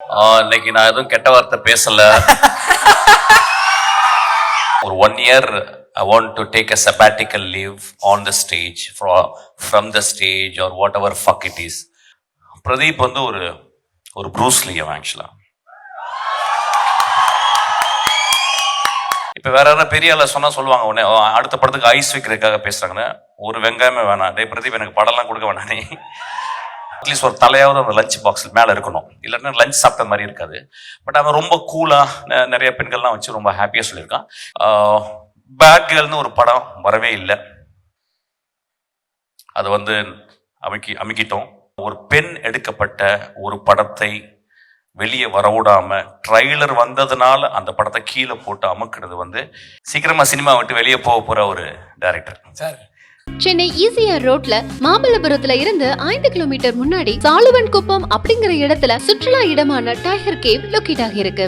இன்னைக்கு நான் எதுவும் கெட்ட வார்த்தை பேசல. ஒரு one year I want to take a sabbatical leave on the stage from the stage or whatever fuck it is Pradeep வந்து ஒரு ஒரு ப்ரூஸ்லி அவன் ஆக்சுவலா இப்போ வேற யாராவது பெரிய ஆளை சொன்னா சொல்லுவாங்க உடனே "ஓ, அடுத்த படத்துக்கு ஐஸ் வைக்கிறதுக்காக பேசுறாங்கன்னு. ஒரு வெங்காயமே வேணாம். டேய் பிரதீப் எனக்கு படம்லாம் கொடுக்க வேணாம் நீ. அட்லீஸ்ட் ஒரு தலையாவது அந்த லஞ்ச் பாக்ஸில் மேலே இருக்கணும். இல்லைன்னா லஞ்ச் சாப்பிட்ட மாதிரி இருக்காது. பட் அவன் ரொம்ப கூலாக நிறைய பெண்கள்லாம் வச்சு ரொம்ப ஹாப்பியாக சொல்லியிருக்கான். பேட் கேர்ள்னு ஒரு படம் வரவே இல்லை. அது வந்து அமைக்கி அமைக்கிட்டோம். ஒரு பெண் எடுக்கப்பட்ட ஒரு படத்தை வெளியே வரவிடாம ட்ரைலர் வந்ததுனால அந்த படத்தை கீழே போட்டு அமுக்கிறது வந்து சீக்கிரமா சினிமா விட்டு வெளியே போக போற ஒரு டைரக்டர் சார் சென்னை ஈசிஆர் ரோட்ல மாமல்லபுரத்துல இருந்து ஐந்து கிலோமீட்டர் முன்னாடி சாலுவன் குப்பம் அப்படிங்கிற இடத்துல சுற்றுலா இடமான டைகர் கேவ் லொக்கேட் ஆகியிருக்கு.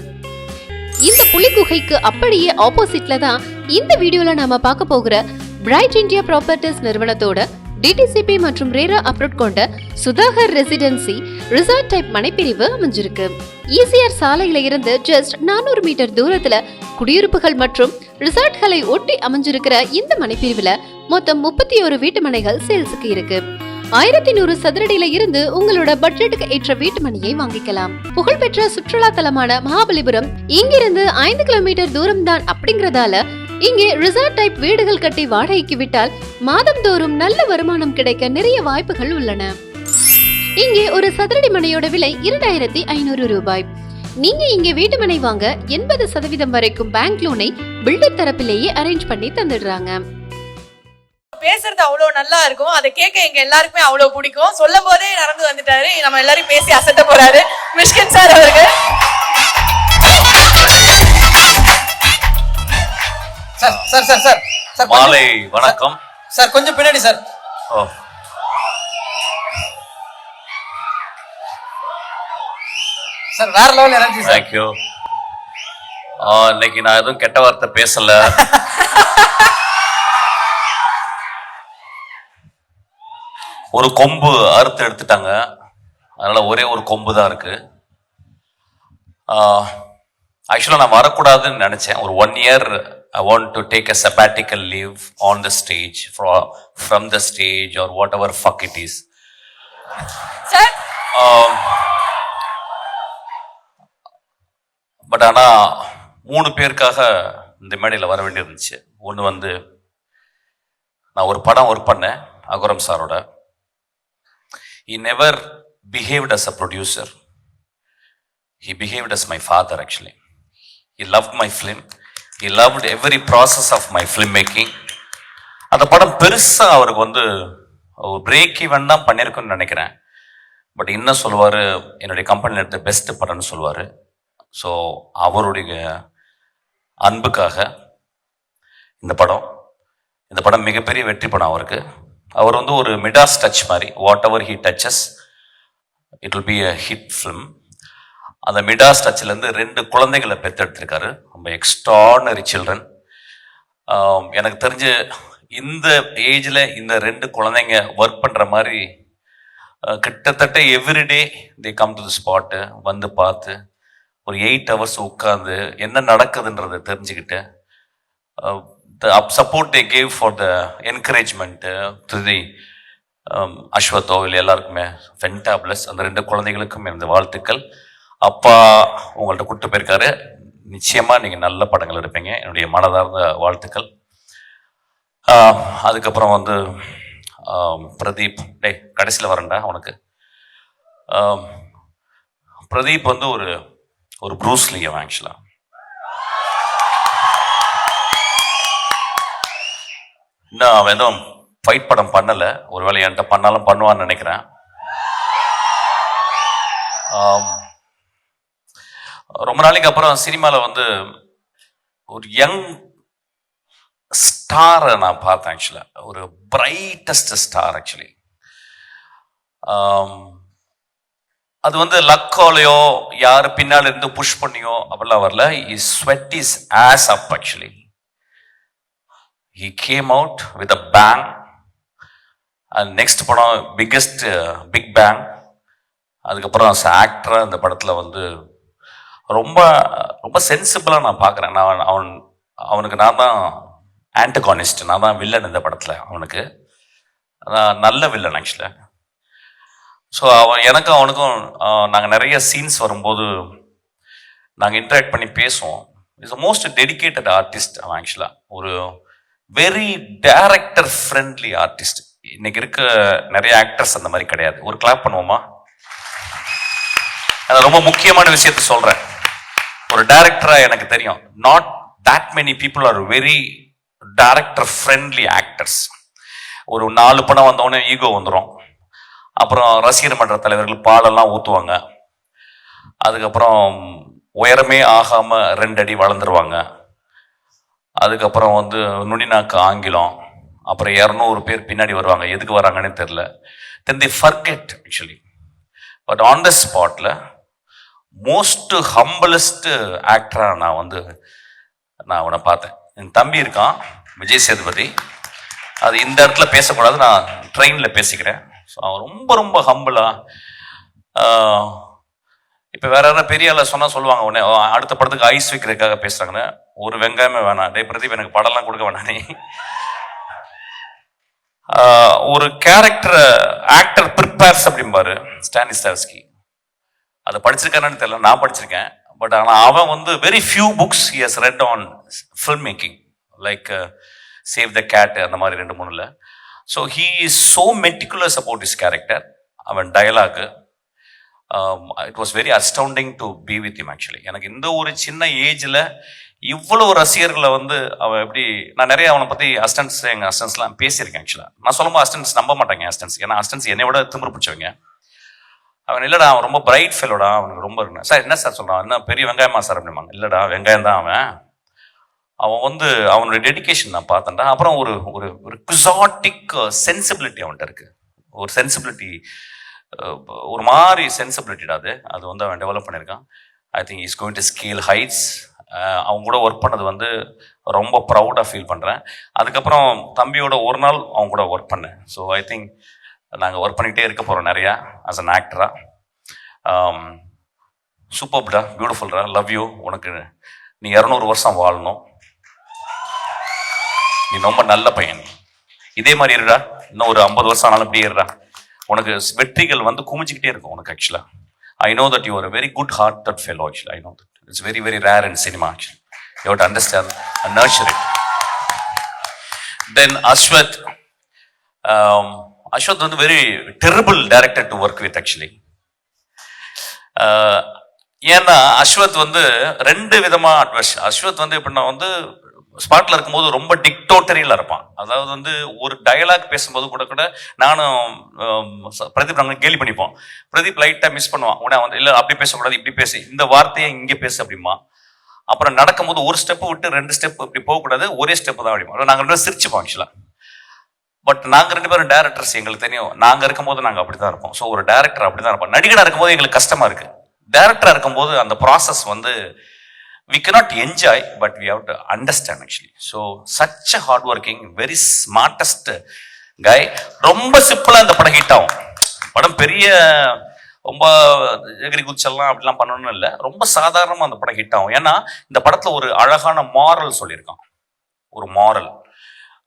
இந்த புலி குகைக்கு அப்படியே ஆப்போசிட்ல தான் இந்த வீடியோல நாம பார்க்க போகிற பிரைட் இந்தியா ப்ராப்பர்ட்டிஸ் நிறுவனத்தோட டிடிசிபி மற்றும் ரேரா அப்ரோட் கொண்ட சுதாகர் ரெசிடென்சி ரிசார்ட் டைப் மனைப்பிரிவு அமைஞ்சிருக்கு. ஈசிஆர் சாலையில இருந்து ஜஸ்ட் நானூறு மீட்டர் தூரத்துல குடியிருப்புகள் மற்றும் ரிசார்ட்களை ஒட்டி அமைஞ்சிருக்கிற இந்த மனைப்பிரிவுல மொத்தம் முப்பத்தி ஒரு வீட்டு மனைகள் சேல்ஸுக்கு இருக்கு. ஆயிரத்தி நூறு சதுரடியில இருந்து உங்களோட பட்ஜெட்டுக்கு ஏற்ற வீட்டு மணியை வாங்கிக்கலாம். புகழ்பெற்ற சுற்றுலா தலமான மகாபலிபுரம் இங்கிருந்து ஐந்து கிலோமீட்டர் தூரம் தான் அப்படிங்கறதால இங்கே ரிசார்ட் டைப் வீடுகள் கட்டி வாடகைக்கு விட்டால் மாதந்தோறும் நல்ல வருமானம் கிடைக்க நிறைய வாய்ப்புகள் உள்ளன. இங்கே ஒரு சதுரடி மனையோட விலை இரண்டாயிரத்தி ஐநூறு ரூபாய். நீங்க இங்கே வீட்டு மனை வாங்க எண்பது சதவீதம் வரைக்கும் பேங்க் லோனை பில்டர் தரப்பிலேயே அரேஞ்ச் பண்ணி தந்துடுறாங்க. பேசுறது அவ்வளவு நல்லா இருக்கும். அதை கேட்க எங்க எல்லாருக்குமே அவ்வளவு பிடிக்கும். சொல்லும் போதே நடந்து வந்துட்டாரு. நம்ம எல்லாரும் பேசி அசத்த போறாரு. மிஷ்கின் சார் அவர்கள். Sir sir sir sir. Sir மாலை வணக்கம். சார் கொஞ்சம் பின்னாடி சார். ஓ. சார் வேற level energy sir. Thank you இன்னைக்கு நான் எதுவும் கெட்ட வார்த்தை பேசல. ஒரு கொம்பு அறுத்து எடுத்துட்டாங்க. அதனால ஒரே ஒரு கொம்பு தான் இருக்கு. ஆக்சுவலாக நான் வரக்கூடாதுன்னு நினச்சேன். ஒரு one year I want to take a sabbatical leave on the stage from the stage or whatever fuck it is sir but ஆனால் மூணு பேருக்காக இந்த மேடையில் வர வேண்டியிருந்துச்சு. ஒன்று வந்து நான் ஒரு படம் ஒர்க் பண்ணேன் அகுரம் சாரோட. He never behaved as a producer he behaved as my father actually. He loved my film. He loved every process of my film making அந்த படம் பெருசாக அவருக்கு வந்து ஒரு பிரேக் ஈவன் தான் பண்ணியிருக்குன்னு நினைக்கிறேன். பட் என்ன சொல்லுவார் என்னுடைய கம்பெனியில் எடுத்த பெஸ்ட் படம்னு சொல்லுவார். ஸோ அவருடைய அன்புக்காக இந்த படம் இந்த படம் மிகப்பெரிய வெற்றி படம் அவருக்கு. அவர் வந்து ஒரு மிடாஸ் டச் மாதிரி whatever he touches it will be a hit film அந்த மிடாஸ் டச்சிலேருந்து ரெண்டு குழந்தைகளை பெற்றெடுத்திருக்காரு. ரொம்ப எக்ஸ்ட்ரானரி சில்ட்ரன் எனக்கு தெரிஞ்சு இந்த ஏஜில் இந்த ரெண்டு குழந்தைங்க ஒர்க் பண்ணுற மாதிரி கிட்டத்தட்ட everyday they come to the spot வந்து பார்த்து ஒரு எயிட் ஹவர்ஸ் உட்காந்து என்ன நடக்குதுன்றதை தெரிஞ்சுக்கிட்டு the up support they gave for the encouragement to the அஸ்வத்தோ இல்லை எல்லாருக்குமே ஃபென்டாப்ளஸ் அந்த ரெண்டு குழந்தைகளுக்கும் இந்த வாழ்த்துக்கள். அப்பா உங்கள்ட்ட கூப்பிட்டு போயிருக்காரு. நிச்சயமாக நீங்கள் நல்ல படங்கள் எடுப்பீங்க. என்னுடைய மனதார்ந்த வாழ்த்துக்கள். அதுக்கப்புறம் வந்து பிரதீப். டேய் கடைசியில் வரேன்டா உனக்கு. பிரதீப் வந்து ஒரு ஒரு ப்ரூஸ்லி அவன் ஆக்சுவலாக இன்னும் அவன் எதுவும் ஃபைட் படம் பண்ணலை. ஒருவேளை என்கிட்ட பண்ணாலும் பண்ணுவான்னு நினைக்கிறேன். ரொம்ப நாளைக்கு அப்புறம் சினிமாவில் வந்து ஒரு யங் ஸ்டாரை நான் பார்த்தேன் ஆக்சுவலாக ஒரு பிரைட்டஸ்ட் ஸ்டார் ஆக்சுவலி அது வந்து லக்கோலையோ யார் பின்னால் இருந்து புஷ் பண்ணியோ அப்படிலாம் வரல. Is sweat is as up actually he came out with a bang and next படம் பிக்கெஸ்ட் பிக் பேங் அதுக்கப்புறம் as ஆக்டராக இந்த படத்தில் வந்து ரொம்ப ரொம்ப சென்சிபிளாக நான் பார்க்குறேன். நான் அவன் அவனுக்கு நான் தான் ஆன்டகானிஸ்ட் நான் தான் வில்லன் இந்த படத்தில் அவனுக்கு. நல்ல வில்லன் ஆக்சுவலாக ஸோ அவன் எனக்கும் அவனுக்கும் நாங்கள் நிறைய சீன்ஸ் வரும்போது நாங்கள் இன்ட்ராக்ட் பண்ணி பேசுவோம். இஸ் மோஸ்ட் டெடிகேட்டட் ஆர்டிஸ்ட் அவன் ஆக்சுவலாக ஒரு வெரி டேரக்டர் ஃப்ரெண்ட்லி ஆர்டிஸ்ட் இன்னைக்கு இருக்க நிறைய ஆக்டர்ஸ் அந்த மாதிரி கிடையாது. ஒரு கிளாப் பண்ணுவோமா? ரொம்ப முக்கியமான விஷயத்த சொல்கிறேன் ஒரு டைரக்டரா எனக்கு தெரியும். Not that many people are very director friendly actors ஒரு நாலு படம் வந்தோடனே ஈகோ வந்துடும் அப்புறம் ரசிகர் மன்ற தலைவர்கள் பாலெல்லாம் ஊற்றுவாங்க அதுக்கப்புறம் உயரமே ஆகாமல் ரெண்டு அடி வளர்ந்துருவாங்க. அதுக்கப்புறம் வந்து நுனிநாக்கு ஆங்கிலம். அப்புறம் இரநூறு பேர் பின்னாடி வருவாங்க. எதுக்கு வராங்கன்னு தெரில then the forget actually but on the ஸ்பாட்டில் மோஸ்ட் ஹம்பலஸ்ட்டு ஆக்டராக நான் வந்து நான் அவனை பார்த்தேன். என் தம்பி இருக்கான் விஜய் சேதுபதி. அது இந்த இடத்துல பேசக்கூடாது நான் ட்ரெயினில் பேசிக்கிறேன். ஸோ அவன் ரொம்ப ரொம்ப ஹம்பிளாக இப்போ வேற யாராவது பெரிய ஆளை சொன்னால் சொல்லுவாங்க உடனே அடுத்த படத்துக்கு ஐஸ் வைக்கிறதுக்காக பேசுகிறாங்கன்னு ஒரு வெங்காயமே வேணாம். டே பிரதீப் எனக்கு படம்லாம் கொடுக்க வேணானே ஒரு கேரக்டரை ஆக்டர் ப்ரிப்பேர்ஸ் அப்படிம்பாரு ஸ்டானிஸ்டாஸ்கி அதை படிச்சிருக்கானு தெரியல. நான் படிச்சிருக்கேன். பட் ஆனால் அவன் வந்து very few books he has read on film making like Save the Cat அந்த மாதிரி ரெண்டு மூணுல. So he is so meticulous about is character அவன் dialogue it was very astounding to be with him actually எனக்கு இந்த ஒரு சின்ன ஏஜில் இவ்வளோ ரசிகர்களை வந்து அவன் எப்படி நான் நிறைய அவனை பற்றி அஸ்டன்ஸ் எங்கள் அஸ்டன்ஸ்லாம் பேசியிருக்கேன் ஆக்சுவலாக நான் சொல்லும்போது அஸ்டன்ஸ் நம்ப மாட்டாங்க அஸ்டன்ஸ் ஏன்னா அஸ்டன்ஸ் என்னை விட திமிரு பிடிச்சவங்க. அவன் இல்லடா அவன் ரொம்ப பிரைட் ஃபெல்லோடா அவனுக்கு ரொம்ப இருக்கு. சார் என்ன சார் சொல்கிறான் என்ன பெரிய வெங்காயமா சார் அப்படிம்பாங்க. இல்லடா வெங்காயம் தான் அவன். அவன் வந்து அவனுடைய டெடிகேஷன் நான் பார்த்தேன்டா. அப்புறம் ஒரு ஒரு ஒரு குசாட்டிக் சென்சிபிலிட்டி அவன்கிட்ட இருக்குது ஒரு சென்சிபிலிட்டி ஒரு மாதிரி சென்சிபிலிட்டிடா அது. அது வந்து அவன் டெவலப் பண்ணியிருக்கான். I think is going to scale heights அவங்க கூட ஒர்க் பண்ணது வந்து ரொம்ப ப்ரௌடாக ஃபீல் பண்ணுறேன் அதுக்கப்புறம் தம்பியோட ஒரு நாள் அவங்க கூட ஒர்க் பண்ணேன். ஸோ ஐ திங்க் நாங்கள் ஒர்க் பண்ணிக்கிட்டே இருக்க போகிறோம் நிறையா ஆஸ் அன் ஆக்டராக சூப்பர்டா பியூட்டிஃபுல்டா லவ் யூ உனக்கு நீ இரநூறு வருஷம் வாழணும். நீ ரொம்ப நல்ல பையன். இதே மாதிரி இருடா. இன்னும் ஒரு ஐம்பது வருஷம் ஆனாலும் இப்படியே இருடா. உனக்கு வெற்றிகள் வந்து குமிஞ்சிக்கிட்டே இருக்கும் உனக்கு ஆக்சுவலாக I know that you are very good heart that fellow actually I know that it's very very rare in cinema actually you to understand and nurture it then Ashwath Ashwath வந்து very terrible director to work with actually ஏன்னா அஸ்வத் வந்து ரெண்டு விதமா advice Ashwath வந்து எப்படின்னா வந்து ஸ்பாட்ல இருக்கும்போது ரொம்ப டிக்டோட்டரியில் இருப்பான். அதாவது வந்து ஒரு டயலாக் பேசும்போது கூட கூட நானும் பிரதீப் நாங்கள் கேலி பண்ணிப்போம். பிரதீப் லைட்டாக மிஸ் பண்ணுவான். உடனே வந்து இல்லை அப்படி பேசக்கூடாது இப்படி பேசு. இந்த வார்த்தையை இங்கே பேசு அப்படிமா அப்புறம் நடக்கும்போது ஒரு ஸ்டெப்பு விட்டு ரெண்டு ஸ்டெப் இப்படி போகக்கூடாது ஒரே ஸ்டெப் தான் அப்படிமா நாங்கள் ரெண்டு சிரிச்சுப்போம் ஆக்சுவலாக பட் நாங்கள் ரெண்டு பேரும் டேரக்டர்ஸ் எங்களுக்கு தெரியும். நாங்கள் இருக்கும்போது நாங்கள் அப்படி தான் இருப்போம். ஸோ ஒரு டேரக்டர் அப்படிதான் இருப்போம். நடிகனா இருக்கும்போது எங்களுக்கு கஷ்டமா இருக்கு. டேரக்டராக இருக்கும்போது அந்த ப்ராசஸ் வந்து we cannot enjoy but we have to understand actually so such a hard working very smartest guy ரொம்ப சிம்பிளாக இந்த படம் ஹிட் ஆகும். படம் பெரிய ரொம்ப எகிரி குச்செல்லாம் அப்படிலாம் பண்ணணும்னு இல்லை. ரொம்ப சாதாரணமாக அந்த படம் ஹிட் ஆகும். ஏன்னா இந்த படத்தில் ஒரு அழகான மாரல் சொல்லியிருக்கான். ஒரு மாரல்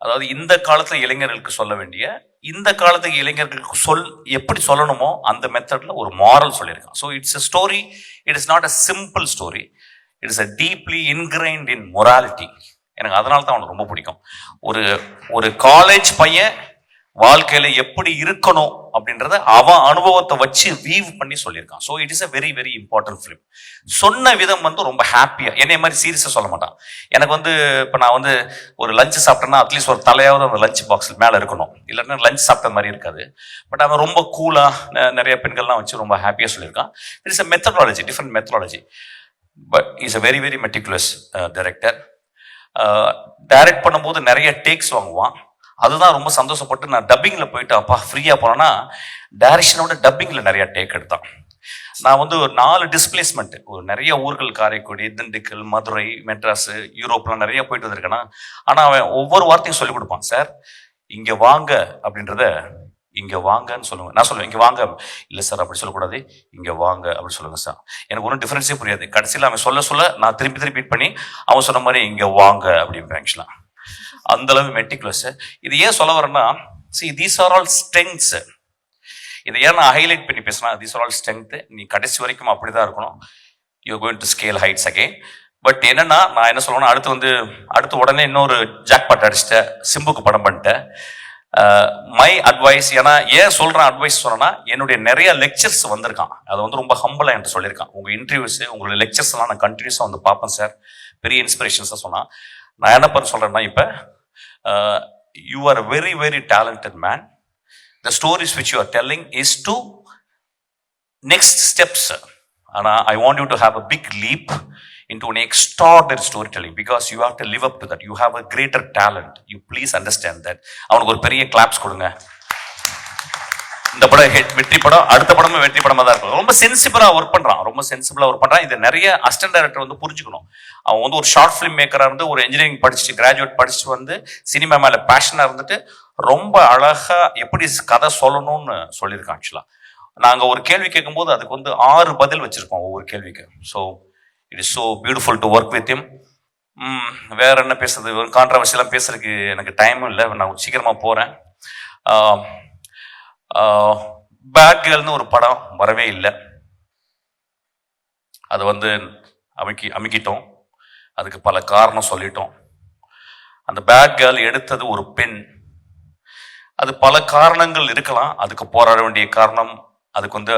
அதாவது இந்த காலத்தில் இளைஞர்களுக்கு சொல்ல வேண்டிய இந்த காலத்து இளைஞர்களுக்கு சொல் எப்படி சொல்லணுமோ அந்த மெத்தடில் ஒரு மாரல் சொல்லியிருக்கான் so it's a story it is not a simple story it is a deeply ingrained in morality எனக்கு அதனால தான் அவனுக்கு ரொம்ப பிடிக்கும். ஒரு ஒரு காலேஜ் பையன் வாழ்க்கையில எப்படி இருக்கணும் அப்படின்றத அவன் அனுபவத்தை வச்சு வீவ் பண்ணி சொல்லியிருக்கான். So it is a very very important film சொன்ன விதம் வந்து ரொம்ப ஹாப்பியா என்னை மாதிரி சீரியஸாக சொல்ல மாட்டான். எனக்கு வந்து இப்போ நான் வந்து ஒரு லஞ்ச் சாப்பிட்டேன்னா அட்லீஸ்ட் ஒரு தலையாவது அந்த லஞ்ச் பாக்ஸ் மேலே இருக்கணும். இல்லைன்னா லஞ்ச் சாப்பிட்ட மாதிரி இருக்காது. பட் அவன் ரொம்ப கூலாக நிறைய பெண்கள்லாம் வச்சு ரொம்ப ஹாப்பியாக சொல்லியிருக்கான். It is a methodology different methodology but is a very very meticulous director direct பண்ணும்போது நிறைய டேக்ஸ் வாங்குவான். அதுதான் ரொம்ப சந்தோஷப்பட்டு நான் டப்பிங்கில் போயிட்டு அப்பா ஃப்ரீயாக போனேன்னா டைரக்ஷனோட டப்பிங்கில் நிறையா டேக் எடுத்தான். நான் வந்து ஒரு நாலு டிஸ்பிளேஸ்மெண்ட் ஒரு நிறைய ஊர்கள் காரைக்குடி திண்டுக்கல் மதுரை மெட்ராஸ் யூரோப்லாம் நிறைய போயிட்டு வந்திருக்கேனா ஆனால் அவன் ஒவ்வொரு வார்த்தையும் சொல்லிக் கொடுப்பான் சார் இங்கே வாங்க அப்படின்றத இங்கே வாங்கன்னு சொல்லுவேன் நான் சொல்லுவேன் இங்கே வாங்க. இல்லை சார் அப்படி சொல்லக்கூடாது. இங்கே வாங்க அப்படி சொல்லுங்க சார். எனக்கு ஒன்றும் டிஃப்ரென்ஸே புரியாது. கடைசியில் அவன் சொல்ல சொல்ல நான் திருப்பி திருப்பி பண்ணி அவன் சொன்ன மாதிரி இங்கே வாங்க அப்படிம்பேன் ஆக்சுவலா அந்த அளவு மெட்டிகுலஸ் இது ஏன் சொல்ல வரேன்னா see these are all strengths இதை ஏன் நான் ஹைலைட் பண்ணி பேசினா தீஸ் ஆர் ஆல் ஸ்ட்ரென்த் நீ கடைசி வரைக்கும் அப்படிதான் இருக்கணும். You going to scale heights again but என்னன்னா நான் என்ன சொல்லணும் அடுத்து வந்து அடுத்து உடனே இன்னொரு ஜாக்பாட் அடிச்சிட்டேன். சிம்புக்கு படம் பண்ணிட்டேன். மை அட்வைஸ் ஏன்னா ஏன் சொல்கிறேன் அட்வைஸ் சொன்னேன்னா என்னுடைய நிறைய லெக்சர்ஸ் வந்திருக்கான். அது வந்து ரொம்ப ஹம்பிளா என்கிட்ட சொல்லியிருக்கான். உங்கள் இன்டர்வியூஸ் உங்களுடைய லெக்சர்ஸ்லாம் நான் கண்டினியூஸாக வந்து பார்ப்பேன் சார் பெரிய இன்ஸ்பிரேஷன்ஸாக சொன்னான். நான் என்ன பண்ண சொல்கிறேன்னா இப்போ you are very very talented man the stories which you are telling is to next steps and i want you to have a big leap into an extraordinary storytelling because you have to live up to that you have a greater talent you please understand that அவனுக்கு ஒரு பெரிய claps கொடுங்க இந்த படம் hit வெற்றி படம் அடுத்த படமும் வெற்றி படமா தான் இருக்கும். ரொம்ப சென்சிபிளா ஒர்க் பண்றான். ரொம்ப சென்சிபிளா ஒர்க் பண்றான். இது நிறைய அசிஸ்டன்ட் டைரக்டர் வந்து புரிஞ்சுக்கணும். அவன் வந்து ஒரு ஷார்ட் ஃபிலிம் மேக்கரா இருந்து ஒரு இன்ஜினியரிங் படிச்சுட்டு கிராஜுவேட் படிச்சுட்டு வந்து சினிமா மேல பேஷனா இருந்துட்டு ரொம்ப அழகா எப்படி கதை சொல்லணும்னு சொல்லியிருக்கான் ஆக்சுவலா நாங்க ஒரு கேள்வி கேட்கும்போது அதுக்கு வந்து ஆறு பதில் வச்சிருக்கோம் ஒவ்வொரு கேள்விக்கு. So it is so beautiful to work with him hmm, வேற என்ன பேசுறது? கான்ட்ரவர்சியெல்லாம் பேசுறதுக்கு எனக்கு டைமும் இல்லை. நான் சீக்கிரமா போறேன். பேட் கேர்ள்னு ஒரு படம் வரவே இல்லை. அது வந்து அமைக்கி அமைக்கிட்டோம். அதுக்கு பல காரணம் சொல்லிட்டோம். அந்த பேட் கேர்ள் எடுத்தது ஒரு பெண். அது பல காரணங்கள் இருக்கலாம். அதுக்கு போராட வேண்டிய காரணம் அதுக்கு வந்து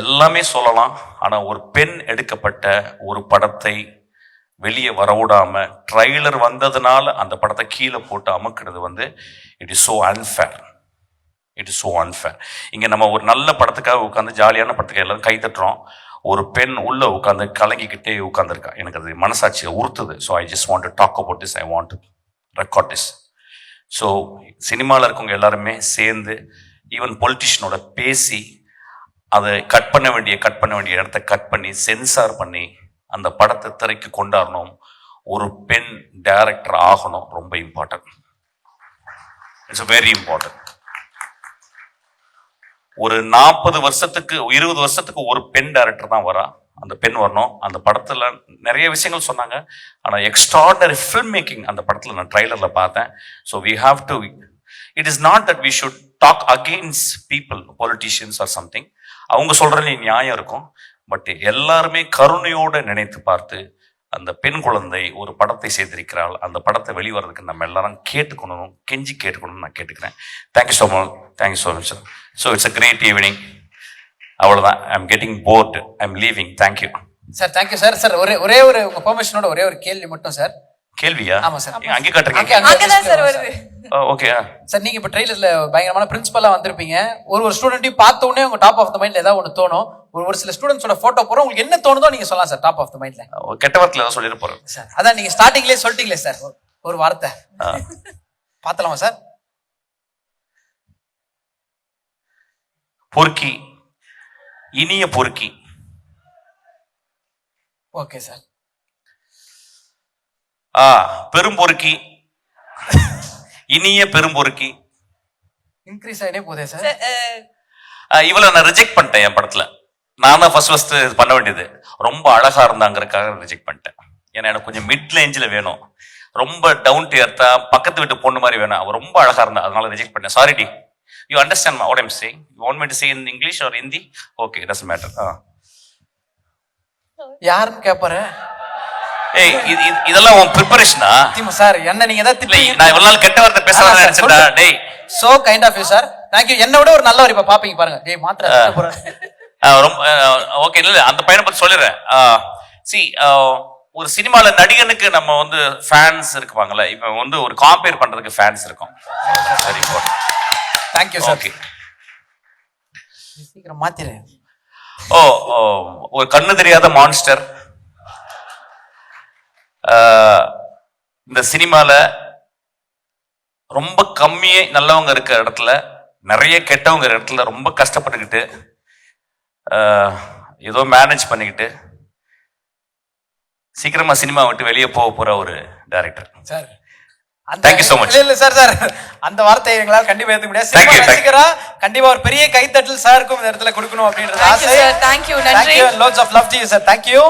எல்லாமே சொல்லலாம். ஆனால் ஒரு பெண் எடுக்கப்பட்ட ஒரு படத்தை வெளியே வரவிடாம ட்ரைலர் வந்ததுனால அந்த படத்தை கீழே போட்டு அமுக்கிறது வந்து it is so unfair it is so unfair இங்கே நம்ம ஒரு நல்ல படத்துக்காக உட்காந்து ஜாலியான படத்துக்கு எல்லாரும் கை தட்டுறோம். ஒரு பெண் உள்ளே உட்காந்து கலங்கிக்கிட்டே உட்காந்துருக்கா எனக்கு அது மனசாட்சியை உறுத்துது. So I just want to talk about this I want to record this so சினிமாவில் இருக்கவங்க எல்லாருமே சேர்ந்து ஈவன் பொலிட்டிஷியனோட பேசி அதை கட் பண்ண வேண்டிய கட் பண்ண வேண்டிய இடத்த கட் பண்ணி சென்சார் பண்ணி அந்த படத்தை திரைக்கு கொண்டாடணும். ஒரு பெண் டைரக்டர் ஆகணும். ரொம்ப இம்பார்ட்டன்ட் இட்ஸ் வெரி இம்பார்ட்டன்ட் ஒரு நாற்பது வருஷத்துக்கு இருபது வருஷத்துக்கு ஒரு பெண் டேரக்டர் தான் வரா. அந்த பெண் வரணும். அந்த படத்தில் நிறைய விஷயங்கள் சொன்னாங்க. ஆனால் எக்ஸ்ட்ராடனரி ஃபில்ம் மேக்கிங் அந்த படத்தில் நான் ட்ரைலரில் பார்த்தேன். So we have to it is not that we should talk against people politicians or something அவங்க சொல்றதுல நியாயம் இருக்கும். பட் எல்லாருமே கருணையோடு நினைத்து பார்த்து அந்த பெண் குழந்தை ஒரு படத்தை செய்திருக்கிறாள். அந்த படத்தை வெளிவரதுக்கு நம்ம எல்லாரும் கேட்டுக்கணும் கெஞ்சி கேட்டுக்கணும்னு நான் கேட்டுக்கிறேன். Thank you so much thank you so much so it's a great evening அவ்வளோதான் I am getting bored I am leaving thank you sir thank you sir sir ஒரே ஒரே ஒரு உங்க பெர்மிஷனோட ஒரே ஒரு கேள்வி மட்டும் சார் கேள்வியா? ஆமா சார். அங்கே காட்டுறீங்க. அங்கே- அங்கதான் சார் வருது. ஓகே சார் நீங்க இப்ப ட்ரெயிலர்ல பயங்கரமான பிரின்சிபலா வந்திருப்பீங்க. ஒரு ஒரு ஸ்டூடெண்ட்டையும் பார்த்த உடனே உங்க டாப் ஆஃப் த மைண்ட்ல ஏதாவது ஒன்று தோணும். ஒரு ஒரு சில ஸ்டூடெண்ட்ஸோட போட்டோ போறோம் உங்களுக்கு என்ன தோணுதோ நீங்க சொல்லலாம் சார் டாப் ஆஃப் த மைண்ட்ல கெட்ட வார்த்தையில் ஏதாவது சொல்லிட்டு போகிறேன் சார் அதான் நீங்க ஸ்டார்டிங்லேயே சொல்லிட்டீங்களே சார் ஒரு- வார்த்தை. பார்த்தலாமா சார் பொறுக்கி. இனிய பொறுக்கி. ஓகே சார் ஆ பெரும்பொறுக்கி இனிய பெரும்பொறுக்கி இன்க்ரீஸ் ஆகிட்டே போதே சார் இவளை நான் ரிஜெக்ட் பண்ணிட்டேன் என் படத்துல. நான் தான் ஃபர்ஸ்ட் ஃபர்ஸ்ட் பண்ண வேண்டியது. ரொம்ப அழகா இருந்தாங்கிறதுக்காக ரிஜெக்ட் பண்ணிட்டேன். ஏன்னா எனக்கு கொஞ்சம் மிட் ரேஞ்சில் வேணும். ரொம்ப டவுன் டு எர்த்தா பக்கத்து வீட்டு பொண்ணு மாதிரி வேணும். அவ ரொம்ப அழகா இருந்தா அதனால ரிஜெக்ட் பண்ணேன் sorry D. You understand what I'm saying you want me to say in English or Hindi okay does matter ah. யாருன்னு கேட்பாரு ஏய் இது இது- இதெல்லாம் உன் ப்ரிப்பரேஷனா சார் என்ன நீங்க இல்லை திட்டி நான் இவ்வளவு நாள் கெட்ட வார்த்தை பேசுறேன் நினைச்சேன்டா டேய். So kind of you sir thank you என்ன விட ஒரு நல்லவர் இப்ப பாப்பீங்க பாருங்க. டேய் மாத்திரை. ஆ, ரொம்ப ஓகே இல்ல அந்த பையனை பத்தி சொல்லிடுறேன். சி ஒரு சினிமால நடிகனுக்கு நம்ம வந்து ஃபேன்ஸ் இருக்குவாங்கல்ல இப்ப வந்து ஒரு காம்பேர் பண்றதுக்கு ஃபேன்ஸ் இருக்கும். Very important thank you sir okay சீக்கிரம் மாத்திரு. ஓ ஒரு கண்ணு தெரியாத மான்ஸ்டர் இந்த சினிமால ரொம்ப கம்மியே நல்லவங்க இருக்க இடத்துல நிறைய கெட்டவங்க இடத்துல ரொம்ப கஷ்டப்பட்டுக்கிட்டு ஏதோ மேனேஜ் பண்ணிக்கிட்டு சீக்கிரமா சினிமா விட்டு வெளியே போக போற ஒரு director sir you so much. இல்ல சார் சார் அந்த வார்த்தையை எங்களால கண்டிப்பா ஏத்துக்க முடியாது சினிமா. ரசிகரா கண்டிப்பா ஒரு பெரிய கைத்தட்டல் சாருக்கும் இந்த இடத்துல கொடுக்கணும் அப்படின்றது Thank you, ஆசை you. நன்றி. Lots of love to you sir thank you